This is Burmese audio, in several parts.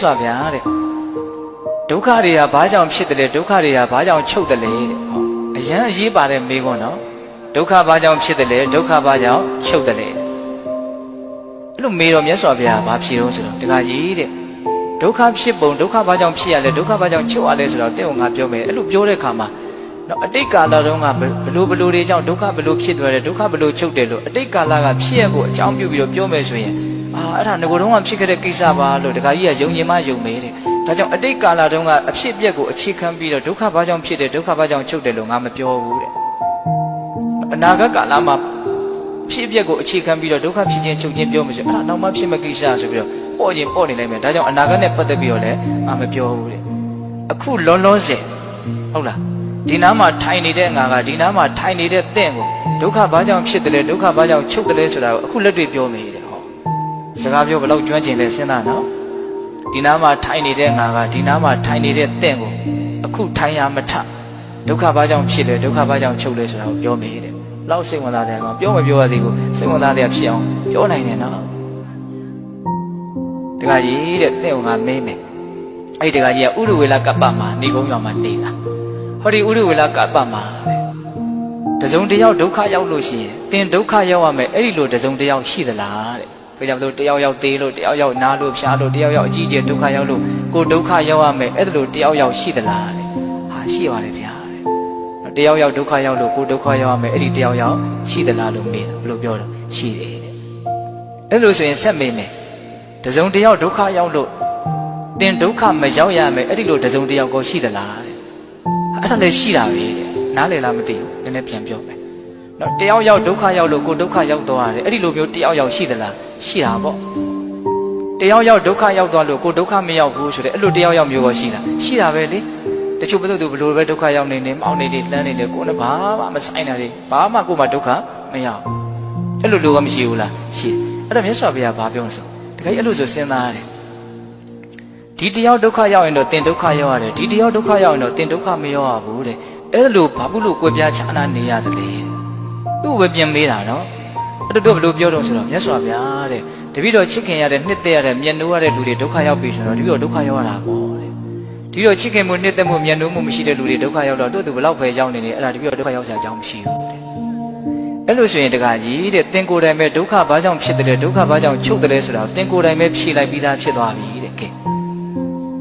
ဆိုဗျာတဲ့ဒုက္ခတွေကဘာကြောင့်ဖြစ်တယ်လဲဒုက္ခတွေကဘာကြောင့်ချုပ်တယ်လဲတဲ့ဟောအရန်အရေးပါတဲ့မေးခွန်းနော်ဒုက္ခဘာကြောင့်ဖြစ်တယ်လဲဒုက္ခဘာကြောင့်ချုပ်တယ်လဲအဲ့လိုမေးတော့မြတ်စွာဘုရားဘာဖြေတော့ဆိုတော့တခါကြီးတဲ့ဒုက္ခဖြစ်ပုံဒုက္ခဘာကြောင့်ဖြစ်ရလဲဒုက္ခဘာကြောင့်ချုပ်ရလဲဆိုတော့တဲ့ဟောငါပြောမယ်အဲ့လိုပြောတဲ့အခါမှာနော်အတိတ်ကာလတုန်းကဘလို့ဘလို့တွေကြောင့်ဒုက္ခဘလို့ဖြစ်သွားတယ်ဒုက္ခဘလို့ချုပ်တယ်လို့အတိတ်ကာလကဖြစ်ရကိုအကြောင်းပြုပြီးတော့ပြောမယ်ဆိုရင် အာအဲ့ဒါငကိုယ်တော့ကဖြစ်ခဲ့တဲ့ကိစ္စပါလို့တခါကြီးကယုံကြည်မှယုံမေးတယ်ဒါကြောင့်အတိတ်ကာလတုန်းကအဖြစ်အပျက်ကိုအခြေခံပြီးတော့ဒုက္ခဘာကြောင့်ဖြစ်တယ်ဒုက္ခဘာကြောင့်ချုပ်တယ်လို့ငါမပြောဘူးတဲ့အနာဂတ်ကာလမှာဖြစ်အပျက်ကိုအခြေခံပြီးတော့ဒုက္ခဖြစ်ခြင်းချုပ်ခြင်းပြောမှဆိုအဲ့ဒါနောက်မှဖြစ်မဲ့ကိစ္စဆိုပြီးတော့ပေါ့ခြင်းပေါ့နေလိုက်မယ်ဒါကြောင့်အနာဂတ်နဲ့ပတ်သက်ပြီးတော့လည်းငါမပြောဘူးတဲ့အခုလောလောဆယ်ဟုတ်လားဒီနားမှာထိုင်နေတဲ့ငါကဒီနားမှာထိုင်နေတဲ့တင့်ကိုဒုက္ခဘာကြောင့်ဖြစ်တယ်လဲဒုက္ခဘာကြောင့်ချုပ်တယ်လဲဆိုတာကိုအခုလက်တွေ့ပြောမိတယ်ဟော စကားပြောဘယ်လောက်ကျွမ်းကျင်လဲစဉ်းစားနော်ဒီနားမှာထိုင်နေတဲ့ငါကဒီနားမှာထိုင်နေတဲ့တင့်ကိုအခုထိုင်ရမထဒုက္ခဘာကြောင့်ဖြစ်လဲဒုက္ခဘာကြောင့်ချုပ်လဲဆိုတာကိုပြောမိတယ်လောက်စိတ်ဝင်စားတဲ့ကောင်ပြောမပြောရသေးဘူးစိတ်ဝင်စားတဲ့ဖြစ်အောင်ပြောနိုင်တယ်နော်တခါကြီးတဲ့တင့်ကိုငါမေးမယ်အဲ့ဒီတခါကြီးကဥရဝေလကပ္ပမှာနေကုန်းရွာမှာနေတာဟောဒီဥရဝေလကပ္ပမှာတဲ့တစုံတစ်ယောက်ဒုက္ခရောက်လို့ရှိရင်တင်ဒုက္ခရောက်ရမယ်အဲ့ဒီလိုတစုံတစ်ယောက်ရှိသလားတဲ့ ဒါကြောင့်မလို့တယောက်ယောက်သေးလို့တယောက်ယောက်နားလို့ဖျားလို့တယောက်ယောက်အကြီးအကျယ်ဒုက္ခရောက်လို့ကိုယ်ဒုက္ခရောက်ရမယ်အဲ့ဒါလို့တယောက်ယောက်ရှိသလားတဲ့ဟာရှိပါတယ်ဗျာတဲ့တယောက်ယောက်ဒုက္ခရောက်လို့ကိုယ်ဒုက္ခရောက်ရမယ်အဲ့ဒီတယောက်ယောက်ရှိသလားလို့မေးတာဘယ်လိုပြောတော့ရှိတယ်တဲ့အဲ့လိုဆိုရင်ဆက်မေးမယ်တစုံတယောက်ဒုက္ခရောက်လို့တင်ဒုက္ခမရောက်ရမယ်အဲ့ဒီလိုတစုံတယောက်ကိုရှိသလားတဲ့အဲ့ဒါလည်းရှိတာပဲတဲ့နားလည်လားမသိဘူးနည်းနည်းပြန်ပြောမယ်နော်တယောက်ယောက်ဒုက္ခရောက်လို့ကိုယ်ဒုက္ခရောက်သွားတယ်အဲ့ဒီလိုမျိုးတယောက်ယောက်ရှိသလား ရှိတာပေါ့တယောက်ယောက်ဒုက္ခရောက်သွားလို့ကိုယ်ဒုက္ခမရောက်ဘူးဆိုတဲ့အဲ့လိုတယောက်ယောက်မျိုးကိုရှိတာရှိတာပဲလေတချို့ဘယ်သူဘလို့ပဲဒုက္ခရောက်နေနေမောင်းနေနေလှမ်းနေလေကိုယ်နဲ့ဘာမှမဆိုင်တာလေဘာမှကိုယ်မှဒုက္ခမရောက်အဲ့လိုလူကမရှိဘူးလားရှိတယ်အဲ့တော့မြတ်စွာဘုရားဘာပြောလဲဆိုတခါကြီးအဲ့လိုဆိုစဉ်းစားရတယ်ဒီတယောက်ဒုက္ခရောက်ရင်တော့တင်ဒုက္ခရောက်ရတယ်ဒီတယောက်ဒုက္ခရောက်ရင်တော့တင်ဒုက္ခမရောက်ရဘူးတဲ့အဲ့လိုဘာဘူးလို့ကိုယ်ပြားချာနာနေရတယ်လေသူ့ကိုပဲပြင်မေးတာနော် အဲ့တော့ဘယ်လိုပြောတော့ဆိုတော့မြတ်စွာဘုရားတဲ့တပည့်တော်ချစ်ခင်ရတဲ့နှစ်သက်ရတဲ့မျက်နှိုးရတဲ့လူတွေဒုက္ခရောက်ပြီဆိုတော့တပည့်တော်ဒုက္ခရောက်ရတာပေါ့တဲ့တပည့်တော်ချစ်ခင်မှုနှစ်သက်မှုမျက်နှိုးမှုမရှိတဲ့လူတွေဒုက္ခရောက်တော့သူ့သူဘယ်လောက်ပဲရောက်နေနေအဲ့ဒါတပည့်တော်ဒုက္ခရောက်စရာအကြောင်းမရှိဘူးတဲ့အဲ့လိုဆိုရင်တခါကြီးတဲ့သင်ကိုယ်တိုင်ပဲဒုက္ခဘာကြောင့်ဖြစ်တယ်လဲဒုက္ခဘာကြောင့်ချုပ်တယ်လဲဆိုတာသင်ကိုယ်တိုင်ပဲဖြေလိုက်ပြီးသားဖြစ်သွားပြီတဲ့ကဲ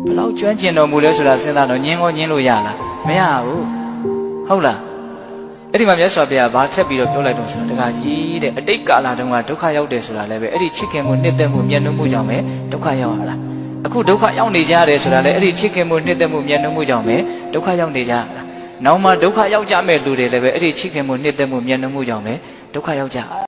ဘယ်လောက်ကျွမ်းကျင်တော်မူလဲဆိုတာစဉ်းစားတော့ညင်းကောညင်းလို့ရလားမရဘူးဟုတ်လား အဲ့ဒီမှာမြတ်စွာဘုရားဘာထက်ပြီးတော့ပြောလိုက်တော့ဆိုတော့တခါကြီးတဲ့အတိတ်ကာလတုန်းကဒုက္ခရောက်တယ်ဆိုတာလည်းပဲအဲ့ဒီချစ်ခင်မှုနှစ်သက်မှုမျက်နှာမှုကြောင့်ပဲဒုက္ခရောက်ရတာအခုဒုက္ခရောက်နေကြရတယ်ဆိုတာလည်းအဲ့ဒီချစ်ခင်မှုနှစ်သက်မှုမျက်နှာမှုကြောင့်ပဲဒုက္ခရောက်နေကြရတာနောက်မှဒုက္ခရောက်ကြမဲ့လူတွေလည်းပဲအဲ့ဒီချစ်ခင်မှုနှစ်သက်မှုမျက်နှာမှုကြောင့်ပဲဒုက္ခရောက်ကြ